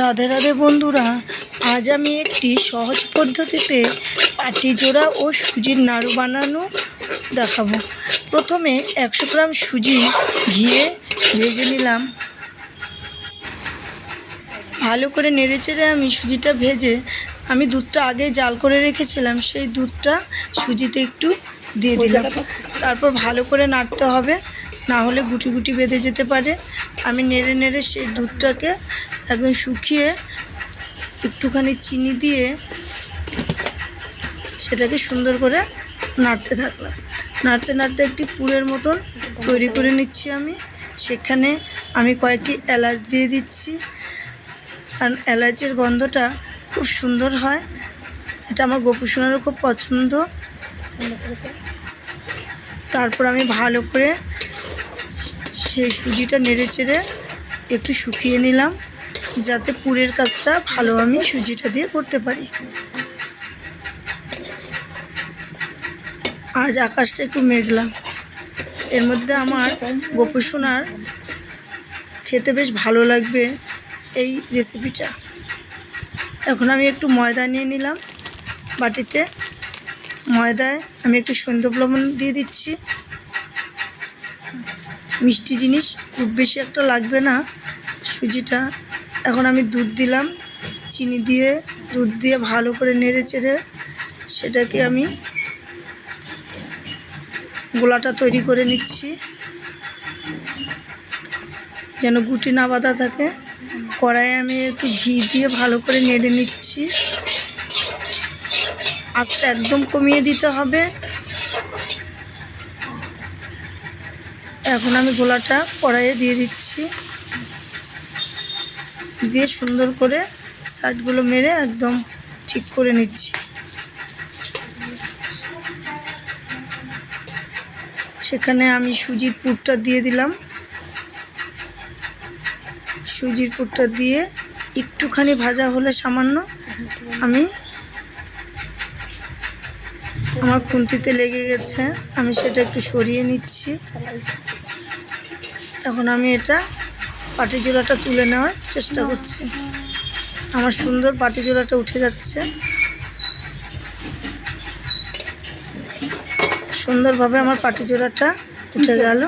রাধে রাধে বন্ধুরা আজ আমি একটি সহজ পদ্ধতিতে পাটি জোড়া ও সুজির নাড়ু বানানো দেখাবো। প্রথমে একশো গ্রাম সুজি ঘিয়ে ভেজে নিলাম। ভালো করে নেড়েচেড়ে আমি সুজিটা ভেজে আমি দুধটা আগে জাল করে রেখেছিলাম সেই দুধটা সুজিতে একটু দিয়ে দিলাম। তারপর ভালো করে নাড়তে হবে না হলে গুটি গুটি বেঁধে যেতে পারে। আমি নেড়ে নেড়ে সেই দুধটাকে একদম শুকিয়ে একটুখানি চিনি দিয়ে সেটাকে সুন্দর করে নাড়তে থাকলাম। নাড়তে নাড়তে একটি পুরের মতন তৈরি করে নিচ্ছি আমি। সেখানে আমি কয়েকটি এলাচ দিয়ে দিচ্ছি। কারণ এলাচের গন্ধটা খুব সুন্দর হয়। এটা আমার গোপুসোনারও খুব পছন্দ। তারপর আমি ভালো করে সেই সুজিটা নেড়ে চেড়ে একটু শুকিয়ে নিলাম। যাতে পুরের কাজটা ভালো আমি সুজিটা দিয়ে করতে পারি। আজ আকাশটা একটু মেঘলা। এর মধ্যে আমার গোপুসোনার খেতে বেশ ভালো লাগবে এই রেসিপিটা এখন আমি একটু ময়দা নিয়ে নিলাম বাটিতে। ময়দায় আমি একটু সন্ধ্যে লবণ দিয়ে দিচ্ছি। মিষ্টি জিনিস খুব বেশি একটা লাগবে না সুজিটা। এখন আমি দুধ দিলাম, চিনি দিয়ে দুধ দিয়ে ভালো করে নেড়ে চেড়ে সেটাকে আমি গোলাটা তৈরি করে নিচ্ছি। যেন গুটি না বাঁধা থাকে। কড়াইয়ে আমি একটু ঘি দিয়ে ভালো করে নেড়ে নিচ্ছি। আস্তে একদম কমিয়ে দিতে হবে। এখন আমি গোলাটা কড়াইয়ে দিয়ে দিচ্ছি। দিয়ে সুন্দর করে সাইডগুলো মেরে একদম ঠিক করে নিচ্ছি। সেখানে আমি সুজির পুরটা দিয়ে দিলাম। সুজির পুরটা দিয়ে একটুখানি ভাজা হলে সামান্য আমি আমার খুন্তিতে লেগে গেছে, আমি সেটা একটু সরিয়ে নিচ্ছি। তখন আমি এটা পাটি জোড়াটা তুলে নেওয়ার চেষ্টা করছি। আমার সুন্দর পাটি জোড়াটা উঠে যাচ্ছে। সুন্দরভাবে আমার পাটি জোড়াটা উঠে গেল।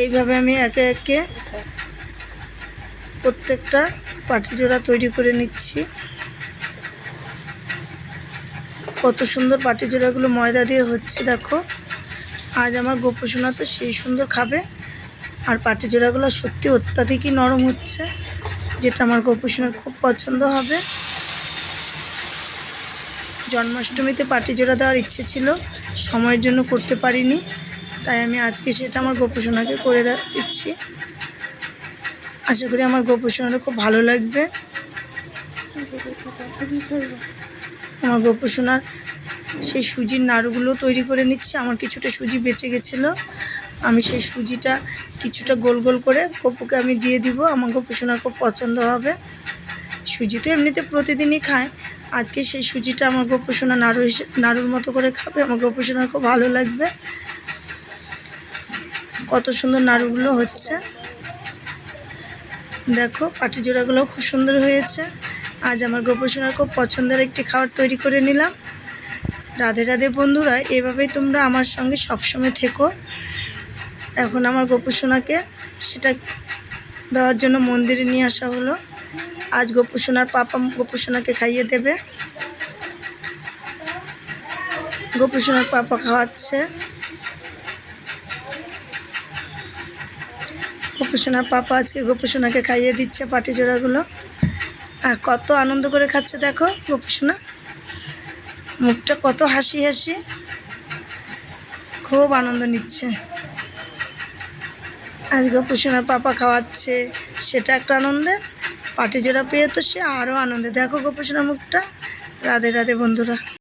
এইভাবে আমি একে একে প্রত্যেকটা পাটি জোড়া তৈরি করে নিচ্ছি। কত সুন্দর পাটি জোড়াগুলো ময়দা দিয়ে হচ্ছে দেখো। আজ আমার গোপোষণা তো সেই সুন্দর খাবে। আর পাটি জোড়াগুলো সত্যি অত্যাধিকই নরম হচ্ছে, যেটা আমার গোপোষণার খুব পছন্দ হবে। জন্মাষ্টমীতে পাটি জোড়া দেওয়ার ইচ্ছে ছিল, সময়ের জন্য করতে পারিনি, তাই আমি আজকে সেটা আমার গোপোষণাকে করে দিচ্ছি। আশা করি আমার গোপোষণাটা খুব ভালো লাগবে। আমার গোপোষণার সেই সুজির নাড়ুগুলো তৈরি করে নিচ্ছি। আমার কিছুটা সুজি বেঁচে গেছিল। আমি সেই সুজিটা কিছুটা গোল গোল করে গপুকে আমি দিয়ে দিব। আমার গোপোষণার খুব পছন্দ হবে। সুজি তো এমনিতে প্রতিদিনই খায়। আজকে সেই সুজিটা আমার গোপোষণা নাড়ু হিসেবে নাড়ুর মতো করে খাবে। আমার গোপোষণার খুব ভালো লাগবে। কত সুন্দর নাড়ুগুলো হচ্ছে। দেখো পাটি জোড়াগুলো খুব সুন্দর হয়েছে। আজ আমার গোপোষণার খুব পছন্দের একটি খাবার তৈরি করে নিলাম। রাধে রাধে বন্ধুরা, এভাবেই তোমরা আমার সঙ্গে সবসময় থেকো। এখন আমার গোপোষণাকে সেটা দেওয়ার জন্য মন্দিরে নিয়ে আসা হলো। আজ গোপোষণার পাপা গোপোষণাকে খাইয়ে দেবে। গোপোষণার পাপা খাওয়াচ্ছে। গোপোষণার পাপা আজকে গোপোষণাকে খাইয়ে দিচ্ছে পাটি জোড়াগুলো আর কত আনন্দ করে খাচ্ছে দেখো গোপোষণা মুখটা কত হাসি হাসি। খুব আনন্দ নিচ্ছে। আজকে কুসুমের পাপা খাওয়াচ্ছে, সেটা একটা আনন্দের। পাটি জোড়া পেয়ে তো সে আরও আনন্দে। দেখো গোপোষণার মুখটা। রাধে রাধে বন্ধুরা।